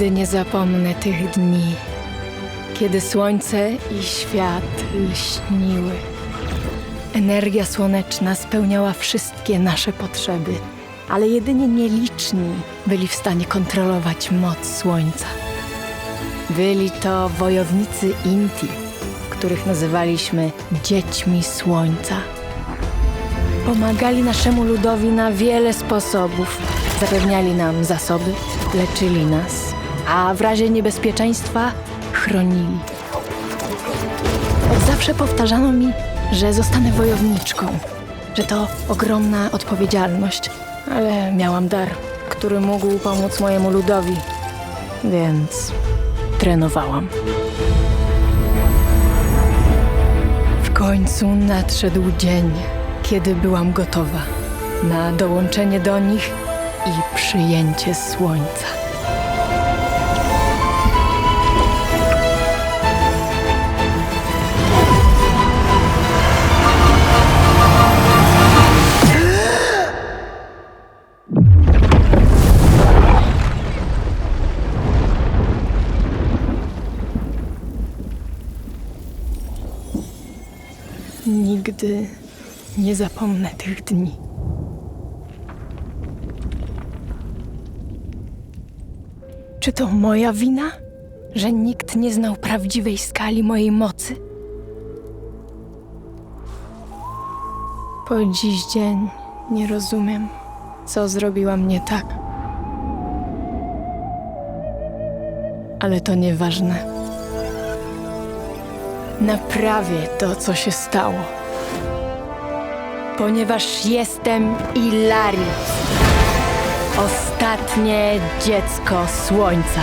Nie zapomnę tych dni, kiedy słońce i świat lśniły. Energia słoneczna spełniała wszystkie nasze potrzeby, ale jedynie nieliczni byli w stanie kontrolować moc słońca. Byli to wojownicy Inti, których nazywaliśmy dziećmi słońca. Pomagali naszemu ludowi na wiele sposobów. Zapewniali nam zasoby, leczyli nas, a w razie niebezpieczeństwa chronili. Od zawsze powtarzano mi, że zostanę wojowniczką, że to ogromna odpowiedzialność, ale miałam dar, który mógł pomóc mojemu ludowi, więc trenowałam. W końcu nadszedł dzień, kiedy byłam gotowa na dołączenie do nich i przyjęcie słońca. Nigdy nie zapomnę tych dni. Czy to moja wina, że nikt nie znał prawdziwej skali mojej mocy? Po dziś dzień nie rozumiem, co zrobiłam nie tak. Ale to nieważne. Naprawię to, co się stało. Ponieważ jestem Ilaris. Ostatnie dziecko słońca.